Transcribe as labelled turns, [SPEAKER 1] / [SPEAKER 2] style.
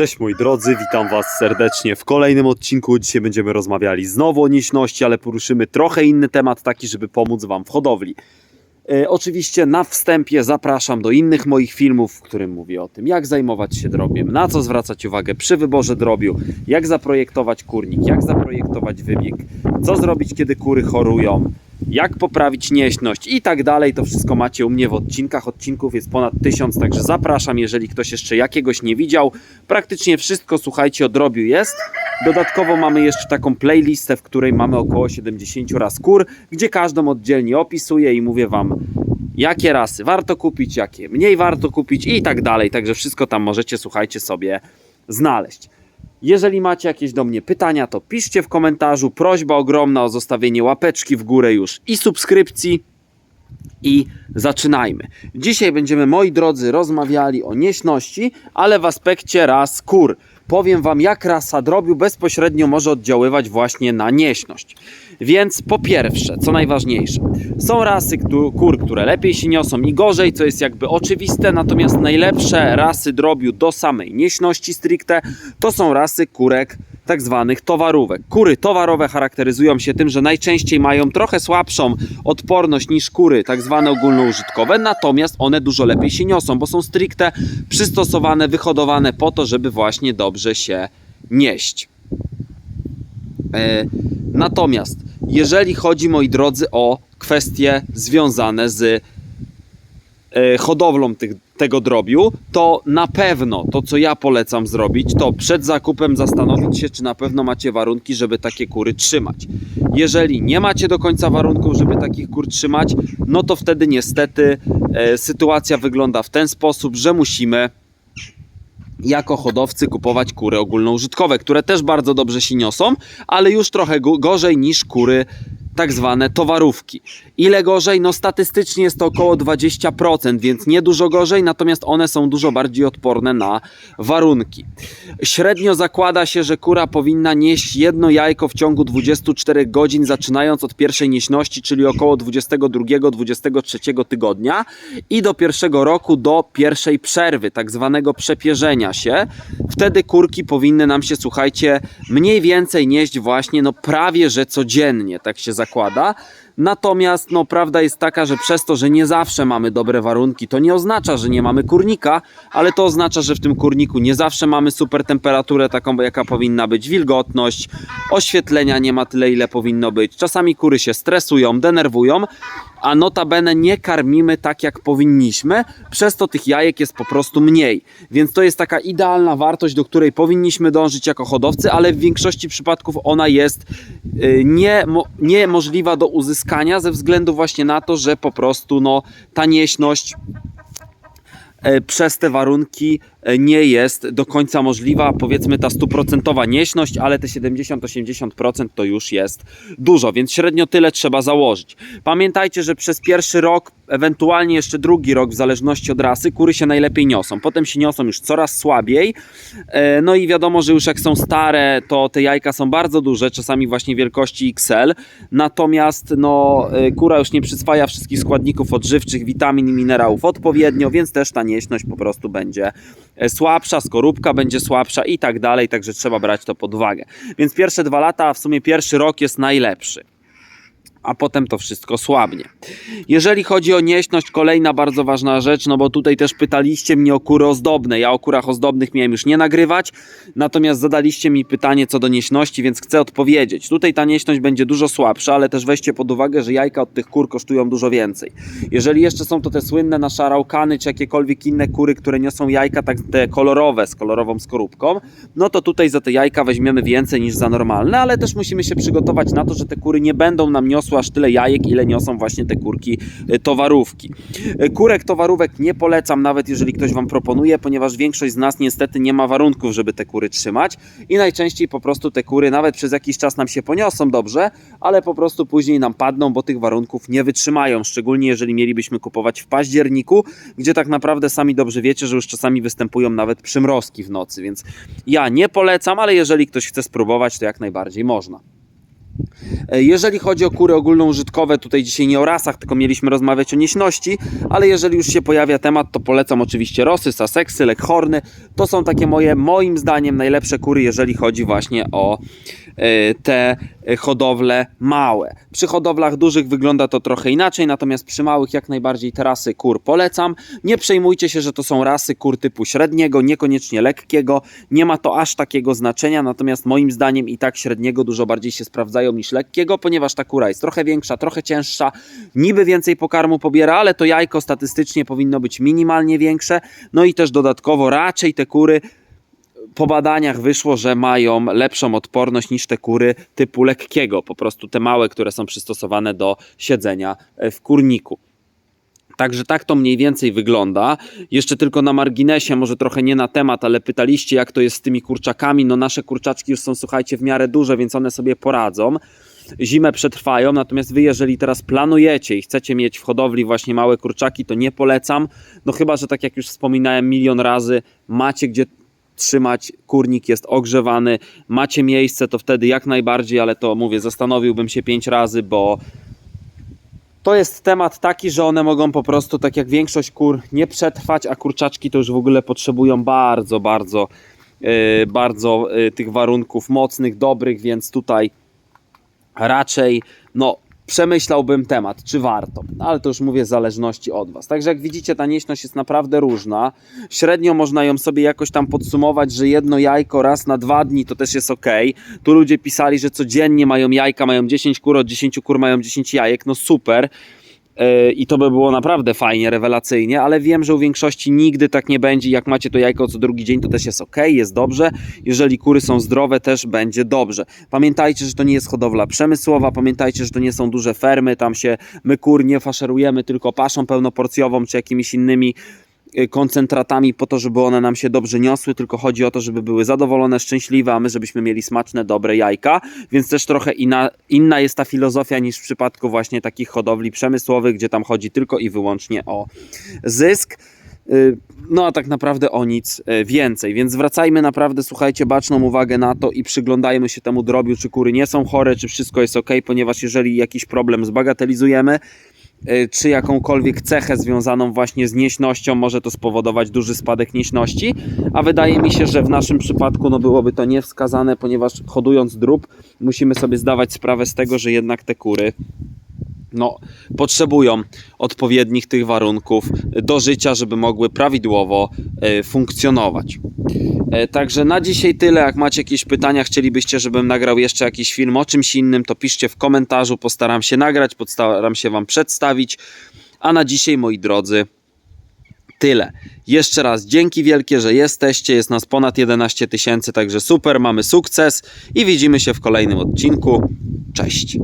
[SPEAKER 1] Cześć moi drodzy, witam Was serdecznie w kolejnym odcinku. Dzisiaj będziemy rozmawiali znowu o nieśności, ale poruszymy trochę inny temat, taki, żeby pomóc Wam w hodowli. E, oczywiście na wstępie zapraszam do innych moich filmów, w którym mówię o tym, jak zajmować się drobiem, na co zwracać uwagę przy wyborze drobiu, jak zaprojektować kurnik, jak zaprojektować wybieg, co zrobić, kiedy kury chorują, jak poprawić nieśność i tak dalej. To wszystko macie u mnie w odcinkach. Odcinków jest ponad tysiąc, także zapraszam, jeżeli ktoś jeszcze jakiegoś nie widział. Praktycznie wszystko, słuchajcie, o drobiu jest. Dodatkowo mamy jeszcze taką playlistę, w której mamy około 70 raz kur, gdzie każdą oddzielnie opisuję i mówię Wam, jakie rasy warto kupić, jakie mniej warto kupić i tak dalej. Także wszystko tam możecie, słuchajcie, sobie znaleźć. Jeżeli macie jakieś do mnie pytania, to piszcie w komentarzu. Prośba ogromna o zostawienie łapeczki w górę już i subskrypcji. I zaczynajmy. Dzisiaj będziemy, moi drodzy, rozmawiali o nieśności, ale w aspekcie ras kur. Powiem Wam, jak rasa drobiu bezpośrednio może oddziaływać właśnie na nieśność. Więc po pierwsze, co najważniejsze, są rasy kur, które lepiej się niosą i gorzej, co jest jakby oczywiste, natomiast najlepsze rasy drobiu do samej nieśności stricte to są rasy kurek tak zwanych towarówek. Kury towarowe charakteryzują się tym, że najczęściej mają trochę słabszą odporność niż kury tak zwane ogólnoużytkowe, natomiast one dużo lepiej się niosą, bo są stricte przystosowane, wyhodowane po to, żeby właśnie dobrze się nieść. E, natomiast jeżeli chodzi, moi drodzy, o kwestie związane z e, hodowlą tych, tego drobiu, to na pewno to, co ja polecam zrobić, to przed zakupem zastanowić się, czy na pewno macie warunki, żeby takie kury trzymać. Jeżeli nie macie do końca warunków, żeby takich kur trzymać, no to wtedy niestety e, sytuacja wygląda w ten sposób, że musimy jako hodowcy kupować kury ogólnoużytkowe, które też bardzo dobrze się niosą, ale już trochę go- gorzej niż kury tak zwane towarówki. Ile gorzej? No statystycznie jest to około 20%, więc nie dużo gorzej, natomiast one są dużo bardziej odporne na warunki. Średnio zakłada się, że kura powinna nieść jedno jajko w ciągu 24 godzin, zaczynając od pierwszej nieśności, czyli około 22-23 tygodnia i do pierwszego roku do pierwszej przerwy, tak zwanego przepierzenia się. Wtedy kurki powinny nam się, słuchajcie, mniej więcej nieść właśnie, no prawie że codziennie, tak się zakłada. Quadá Natomiast no, prawda jest taka, że przez to, że nie zawsze mamy dobre warunki, to nie oznacza, że nie mamy kurnika, ale to oznacza, że w tym kurniku nie zawsze mamy super temperaturę, taką jaka powinna być, wilgotność, oświetlenia nie ma tyle, ile powinno być. Czasami kury się stresują, denerwują, a notabene nie karmimy tak, jak powinniśmy, przez to tych jajek jest po prostu mniej. Więc to jest taka idealna wartość, do której powinniśmy dążyć jako hodowcy, ale w większości przypadków ona jest y, nie, mo, niemożliwa do uzyskania ze względu właśnie na to, że po prostu no, ta nieśność przez te warunki e, nie jest do końca możliwa, powiedzmy ta stuprocentowa nieśność, ale te 70-80% to już jest dużo, więc średnio tyle trzeba założyć. Pamiętajcie, że przez pierwszy rok, ewentualnie jeszcze drugi rok, w zależności od rasy, kury się najlepiej niosą. Potem się niosą już coraz słabiej. E, No i wiadomo, że już jak są stare, to te jajka są bardzo duże, czasami właśnie wielkości XL. Natomiast no, e, kura już nie przyswaja wszystkich składników odżywczych, witamin i minerałów odpowiednio, więc też ta nieśność po prostu będzie e, słabsza, skorupka będzie słabsza i tak dalej, także trzeba brać to pod uwagę. Więc pierwsze dwa lata, a w sumie pierwszy rok jest najlepszy a potem to wszystko słabnie. Jeżeli chodzi o nieśność, kolejna bardzo ważna rzecz, no bo tutaj też pytaliście mnie o kury ozdobne. Ja o kurach ozdobnych miałem już nie nagrywać, natomiast zadaliście mi pytanie co do nieśności, więc chcę odpowiedzieć. Tutaj ta nieśność będzie dużo słabsza, ale też weźcie pod uwagę, że jajka od tych kur kosztują dużo więcej. Jeżeli jeszcze są to te słynne nasze araukany, czy jakiekolwiek inne kury, które niosą jajka, tak te kolorowe, z kolorową skorupką, no to tutaj za te jajka weźmiemy więcej niż za normalne, ale też musimy się przygotować na to, że te kury nie będą nam niosły aż tyle jajek, ile niosą właśnie te kurki y, towarówki. Y, Kurek towarówek nie polecam, nawet jeżeli ktoś Wam proponuje, ponieważ większość z nas niestety nie ma warunków, żeby te kury trzymać i najczęściej po prostu te kury nawet przez jakiś czas nam się poniosą dobrze, ale po prostu później nam padną, bo tych warunków nie wytrzymają, szczególnie jeżeli mielibyśmy kupować w październiku, gdzie tak naprawdę sami dobrze wiecie, że już czasami występują nawet przymrozki w nocy, więc ja nie polecam, ale jeżeli ktoś chce spróbować, to jak najbardziej można. E, Jeżeli chodzi o kury ogólnoużytkowe, tutaj dzisiaj nie o rasach, tylko mieliśmy rozmawiać o nieśności, ale jeżeli już się pojawia temat, to polecam oczywiście Rosy, Sussexy, Leghorny. To są takie moje, moim zdaniem, najlepsze kury, jeżeli chodzi właśnie o te e, hodowle małe. Przy hodowlach dużych wygląda to trochę inaczej, natomiast przy małych jak najbardziej te rasy kur polecam. Nie przejmujcie się, że to są rasy kur typu średniego, niekoniecznie lekkiego. Nie ma to aż takiego znaczenia, natomiast moim zdaniem i tak średniego dużo bardziej się sprawdzają niż lekkiego, ponieważ ta kura jest trochę większa, trochę cięższa, niby więcej pokarmu pobiera, ale to jajko statystycznie powinno być minimalnie większe. No i też dodatkowo raczej te kury po badaniach wyszło, że mają lepszą odporność niż te kury typu lekkiego, po prostu te małe, które są przystosowane do siedzenia e, w kurniku. Także tak to mniej więcej wygląda. Jeszcze tylko na marginesie, może trochę nie na temat, ale pytaliście, jak to jest z tymi kurczakami. No nasze kurczaczki już są, słuchajcie, w miarę duże, więc one sobie poradzą. Zimę przetrwają, natomiast wy, jeżeli teraz planujecie i chcecie mieć w hodowli właśnie małe kurczaki, to nie polecam. No chyba, że tak jak już wspominałem milion razy, macie gdzie trzymać, kurnik jest ogrzewany, macie miejsce, to wtedy jak najbardziej, ale to mówię, zastanowiłbym się pięć razy, bo to jest temat taki, że one mogą po prostu, tak jak większość kur, nie przetrwać, a kurczaczki to już w ogóle potrzebują bardzo, bardzo, yy, bardzo yy, tych warunków mocnych, dobrych, więc tutaj raczej, no, przemyślałbym temat, czy warto, ale to już mówię w zależności od Was. Także jak widzicie, ta nieśność jest naprawdę różna. Średnio można ją sobie jakoś tam podsumować, że jedno jajko raz na dwa dni to też jest ok. Tu ludzie pisali, że codziennie mają jajka, mają 10 kur, od 10 kur mają 10 jajek, no super. Yy, I to by było naprawdę fajnie, rewelacyjnie, ale wiem, że u większości nigdy tak nie będzie. Jak macie to jajko co drugi dzień, to też jest ok, jest dobrze. Jeżeli kury są zdrowe, też będzie dobrze. Pamiętajcie, że to nie jest hodowla przemysłowa, pamiętajcie, że to nie są duże fermy, tam się my kur nie faszerujemy tylko paszą pełnoporcjową czy jakimiś innymi koncentratami po to, żeby one nam się dobrze niosły, tylko chodzi o to, żeby były zadowolone, szczęśliwe, a my żebyśmy mieli smaczne, dobre jajka, więc też trochę inna, inna jest ta filozofia niż w przypadku właśnie takich hodowli przemysłowych, gdzie tam chodzi tylko i wyłącznie o zysk. Y, No a tak naprawdę o nic y, więcej, więc zwracajmy naprawdę, słuchajcie, baczną uwagę na to i przyglądajmy się temu drobiu, czy kury nie są chore, czy wszystko jest ok, ponieważ jeżeli jakiś problem zbagatelizujemy, y, czy jakąkolwiek cechę związaną właśnie z nieśnością może to spowodować duży spadek nieśności, a wydaje mi się, że w naszym przypadku no byłoby to niewskazane, ponieważ hodując drób musimy sobie zdawać sprawę z tego, że jednak te kury no, potrzebują odpowiednich tych warunków do życia, żeby mogły prawidłowo e, funkcjonować. E, Także na dzisiaj tyle. Jak macie jakieś pytania, chcielibyście, żebym nagrał jeszcze jakiś film o czymś innym, to piszcie w komentarzu. Postaram się nagrać, postaram się Wam przedstawić. A na dzisiaj, moi drodzy, tyle. Jeszcze raz dzięki wielkie, że jesteście. Jest nas ponad 11 tysięcy, także super, mamy sukces i widzimy się w kolejnym odcinku. Cześć.